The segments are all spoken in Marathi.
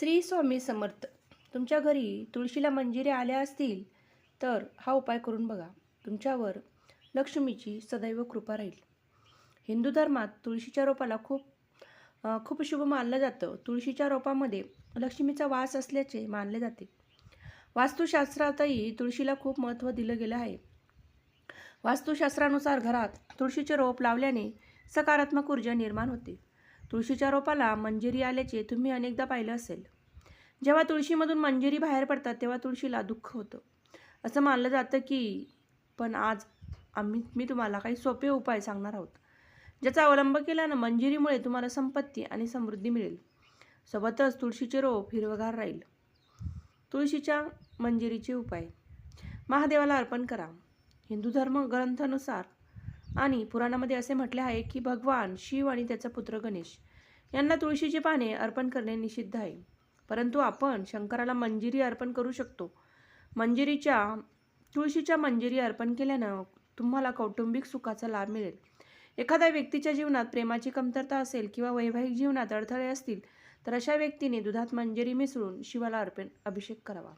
श्री स्वामी समर्थ तुमच्या घरी तुळशीला मंजिरे आल्या असतील तर हा उपाय करून बघा. तुमच्यावर लक्ष्मीची सदैव कृपा राहील. हिंदू धर्मात तुळशीच्या रोपाला खूप खूप शुभ मानलं जातं. तुळशीच्या रोपामध्ये लक्ष्मीचा वास असल्याचे मानले जाते. वास्तुशास्त्रातही तुळशीला खूप महत्त्व दिलं गेलं आहे. वास्तुशास्त्रानुसार घरात तुळशीचे रोप लावल्याने सकारात्मक ऊर्जा निर्माण होते. तुळशीच्या रोपाला मंजिरी आल्याचे तुम्ही अनेकदा पाहिलं असेल. जेव्हा तुळशीमधून मंजिरी बाहेर पडतात तेव्हा तुळशीला दुःख होतं. असं मानलं जातं की पण आज आम्ही मी तुम्हाला काही सोपे उपाय सांगणार आहोत. ज्याचा अवलंब केल्यानं मंजिरीमुळे तुम्हाला संपत्ती आणि समृद्धी मिळेल. सोबतच तुळशीचे रोप हिरवगार राहील. तुळशीच्या मंजिरीचे उपाय. महादेवाला अर्पण करा. हिंदू धर्म ग्रंथानुसार आणि पुराणामध्ये असे म्हटले आहे की भगवान शिव आणि त्याचा पुत्र गणेश यांना तुळशीची पाने अर्पण करणे निषिद्ध आहे. परंतु आपण शंकराला मंजिरी अर्पण करू शकतो. मंजिरीच्या तुळशीच्या मंजिरी अर्पण केल्यानं तुम्हाला कौटुंबिक सुखाचा लाभ मिळेल. एखाद्या व्यक्तीच्या जीवनात प्रेमाची कमतरता असेल किंवा वैवाहिक जीवनात अडथळे असतील तर अशा व्यक्तीने दुधात मंजिरी मिसळून शिवाला अर्पण अभिषेक करावा.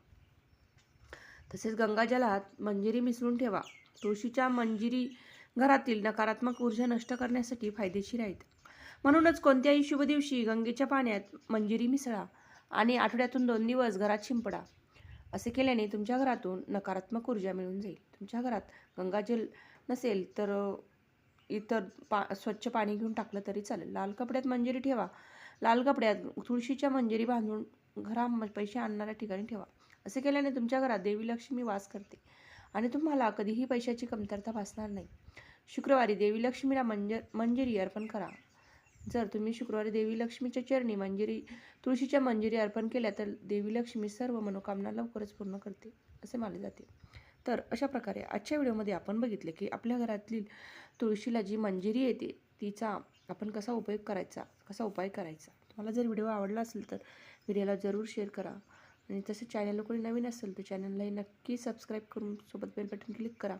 तसेच गंगाजलात मंजिरी मिसळून ठेवा. तुळशीच्या मंजिरी घरातील नकारात्मक ऊर्जा नष्ट करण्यासाठी फायदेशीर आहेत. म्हणूनच कोणत्याही शुभ दिवशी गंगेच्या पाण्यात मंजिरी मिसळा आणि आठवड्यातून दोन दिवस घरात शिंपडा. असे केल्याने तुमच्या घरातून नकारात्मक ऊर्जा मिळून जाईल. तुमच्या घरात गंगाजल नसेल तर इतर पा स्वच्छ पाणी घेऊन टाकलं तरी चालेल. लाल कपड्यात मंजिरी ठेवा. लाल कपड्यात तुळशीच्या मंजिरी बांधून घरा पैसे आणणाऱ्या ठिकाणी ठेवा. असे केल्याने तुमच्या घरात देवी लक्ष्मी वास करते. आणि तुम्हाला कधीही पैशाची कमतरता भासणार नाही. शुक्रवारी देवी लक्ष्मीला मंजर मंजिरी अर्पण करा. जर तुम्ही शुक्रवारी देवी लक्ष्मीच्या चरणी मंजिरी तुळशीच्या मंजिरी अर्पण केल्या तर देवी लक्ष्मी सर्व मनोकामना लवकरच पूर्ण करते असे मानले जाते. तर अशा प्रकारे आजच्या व्हिडिओमध्ये आपण बघितले की आपल्या घरातील तुळशीला जी मंजिरी येते तिचा आपण कसा उपयोग करायचा कसा उपाय करायचा. तुम्हाला जर व्हिडिओ आवडला असेल तर व्हिडिओला जरूर शेअर करा. आणि तसे चॅनलला कोणी नवीन असेल तर चॅनललाही नक्की सबस्क्राईब करून सोबत बेल बटन क्लिक करा.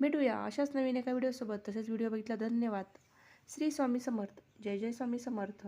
भेटूया अशाच नवीन एका व्हिडिओसोबत तसेच व्हिडिओ बघितला धन्यवाद. श्री स्वामी समर्थ. जय जय स्वामी समर्थ.